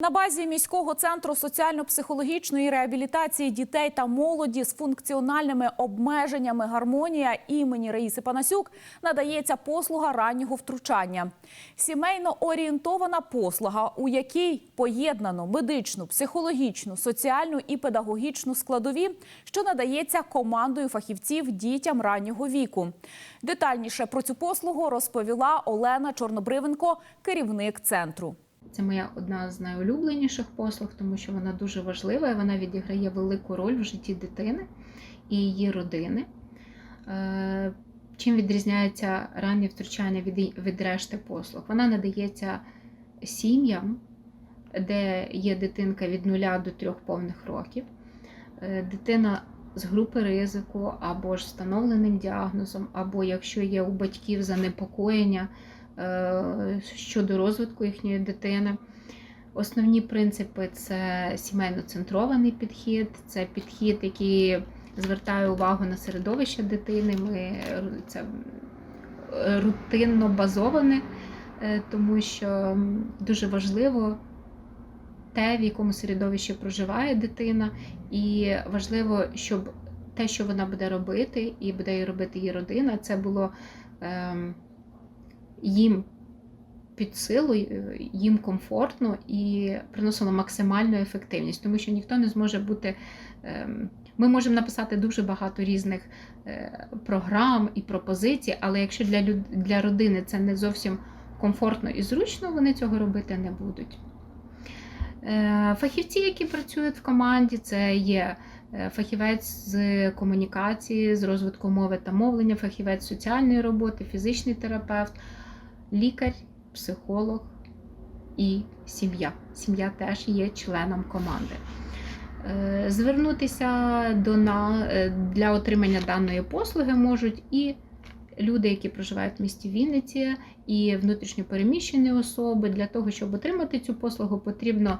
На базі міського центру соціально-психологічної реабілітації дітей та молоді з функціональними обмеженнями гармонія імені Раїси Панасюк надається послуга раннього втручання. Сімейно орієнтована послуга, у якій поєднано медичну, психологічну, соціальну і педагогічну складові, що надається командою фахівців дітям раннього віку. Детальніше про цю послугу розповіла Олена Чорнобривенко, керівник центру. Це моя одна з найулюбленіших послуг, тому що вона дуже важлива і вона відіграє велику роль в житті дитини і її родини. Е, Чим відрізняється раннє втручання від, від решти послуг? Вона надається сім'ям, де є дитинка від 0 до 3 повних років, Е, дитина з групи ризику або ж встановленим діагнозом, або якщо є у батьків занепокоєння щодо розвитку їхньої дитини. Основні принципи це сімейно-центрований підхід, це підхід, який звертає увагу на середовище дитини. Ми е, це е, рутинно базоване, е, тому що дуже важливо те, в якому середовищі проживає дитина, і важливо, щоб те, що вона буде робити, і буде робити її родина, це було ем, їм під силу, е, їм комфортно і приносило максимальну ефективність, тому що ніхто не зможе бути. ем, Ми можемо написати дуже багато різних е, програм і пропозицій, але якщо для, люд... для родини це не зовсім комфортно і зручно, вони цього робити не будуть. Е, Фахівці, які працюють в команді, це є фахівець з комунікації, з розвитку мови та мовлення, фахівець соціальної роботи, фізичний терапевт, лікар, психолог і сім'я. Сім'я теж є членом команди. Е, Звернутися до на, е, для отримання даної послуги можуть і люди, які проживають в місті Вінниці, і внутрішньо переміщені особи. Для того, щоб отримати цю послугу, потрібно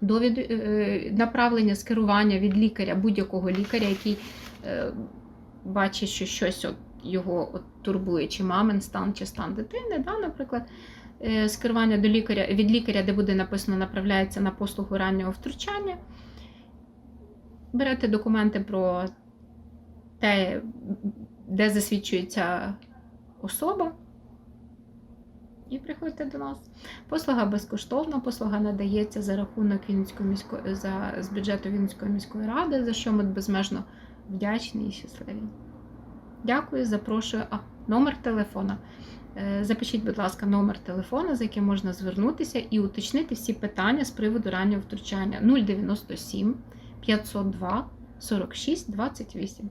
довід, е, направлення, скерування від лікаря, будь-якого лікаря, який бачить, що щось от його от турбує, чи мамин стан, чи стан дитини, да, наприклад. Е, Скерування до лікаря від лікаря, де буде написано, направляється на послугу раннього втручання. Берете документи про те, де засвідчується особа, і приходьте до нас. Послуга безкоштовна, послуга надається за рахунок Вінницької міської за з бюджету Вінницької міської ради, за що ми безмежно вдячні і щасливі. Дякую, запрошую. А, номер телефона. Е, Запишіть, будь ласка, номер телефона, за яким можна звернутися і уточнити всі питання з приводу раннього втручання 097 502 46 28.